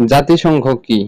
জাতিসংঘ কি?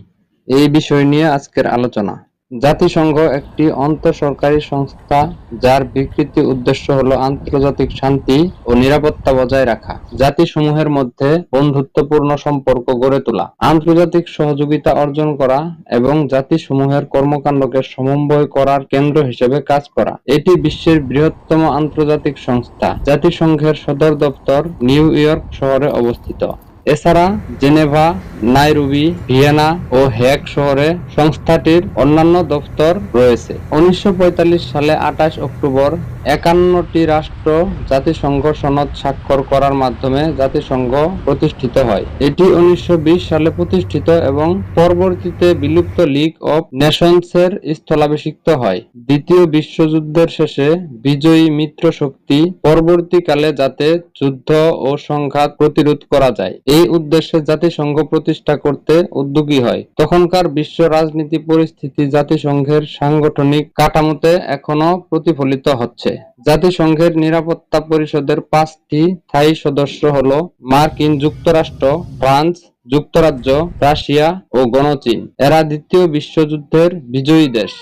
এই বিষয় নিয়ে আজকের আলোচনা। জাতিসংঘ একটি অন্তঃসরকারি সংস্থা যার বিকৃতি উদ্দেশ্য হলো আন্তর্জাতিক শান্তি ও নিরাপত্তা বজায় রাখা। জাতিসমূহের মধ্যে বন্ধুত্বপূর্ণ সম্পর্ক গড়ে তোলা, আন্তর্জাতিক সহযোগিতা অর্জন করা এবং জাতিসমূহের কর্মকাণ্ডকে সমন্বয় করার কেন্দ্র হিসেবে কাজ করা। এটি বিশ্বের বৃহত্তম আন্তর্জাতিক সংস্থা। জাতিসংঘের সদর দপ্তর নিউ ইয়র্ক শহরে অবস্থিত। এছাড়া জেনেভা, নাইরুবি, ভিয়েনা ও হেগ শহরে সংস্থাটির অন্যান্য দপ্তর রয়েছে। উনিশশো পঁয়তাল্লিশ সালে আঠাশ অক্টোবর একান্নটি রাষ্ট্র জাতিসংঘ সনদ স্বাক্ষর করার মাধ্যমে জাতিসংঘ প্রতিষ্ঠিত হয়। এটি উনিশশো বিশ সালে প্রতিষ্ঠিত এবং পরবর্তীতে বিলুপ্ত লিগ অফ নেশনসের স্থলাভিষিক্ত হয়। দ্বিতীয় বিশ্বযুদ্ধের শেষে বিজয়ী মিত্র শক্তি পরবর্তীকালে যাতে যুদ্ধ ও সংঘাত প্রতিরোধ করা যায়। এই উদ্দেশ্যে জাতিসংঘ প্রতিষ্ঠা করতে উদ্যোগী হয়। তখনকার বিশ্ব রাজনীতি পরিস্থিতি জাতিসংঘের সাংগঠনিক কাঠামোতে এখনও প্রতিফলিত হচ্ছে। জাতিসংঘের নিরাপত্তা পরিষদের পাঁচটি স্থায়ী সদস্য হল মার্কিন যুক্তরাষ্ট্র, ফ্রান্স, যুক্তরাজ্য, রাশিয়া ও গণচীন। এরা দ্বিতীয় বিশ্বযুদ্ধের বিজয়ী দেশ।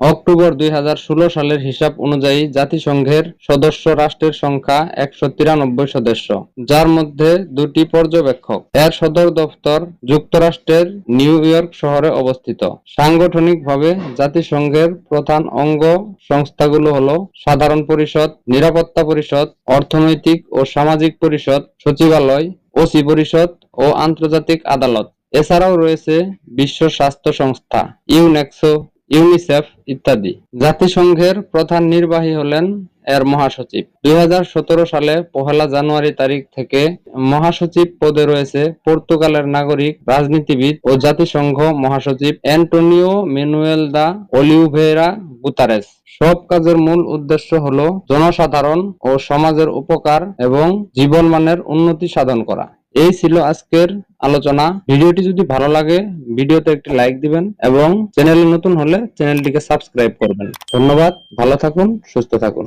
অক্টোবর দুই হাজার ষোলো সালের হিসাব অনুযায়ী জাতিসংঘের সদস্য রাষ্ট্রের সংখ্যা একশো তিরানব্বই সদস্য, যার মধ্যে দুটি পর্যবেক্ষক। এর সদর দপ্তর যুক্তরাষ্ট্রের নিউ ইয়র্ক শহরে অবস্থিত। সাংগঠনিকভাবে জাতিসংঘের প্রধান অঙ্গ সংস্থাগুলো হলো সাধারণ পরিষদ, নিরাপত্তা পরিষদ, অর্থনৈতিক ও সামাজিক পরিষদ, সচিবালয়, ওসি পরিষদ ও আন্তর্জাতিক আদালত। এছাড়াও রয়েছে বিশ্ব স্বাস্থ্য সংস্থা ইউনেক্সো ইউনিসেফ ইত্যাদি। জাতিসংঘের প্রধান নির্বাহী হলেন এর মহাসচিব। দুই হাজার সতেরো সালে পহেলা জানুয়ারি তারিখ থেকে মহাসচিব পদে রয়েছে পর্তুগালের নাগরিক, রাজনীতিবিদ ও জাতিসংঘ মহাসচিব Antonio Manuel de Oliveira Guterres. সব কাজের মূল উদ্দেশ্য হল জনসাধারণ ও সমাজের উপকার এবং জীবনমানের উন্নতি সাধন করা। এই ছিল আজকের আলোচনা। ভিডিওটি যদি ভালো লাগে, ভিডিওতে একটি লাইক দিবেন এবং চ্যানেল নতুন হলে চ্যানেলটিকে সাবস্ক্রাইব করবেন। ধন্যবাদ, ভালো থাকুন, সুস্থ থাকুন।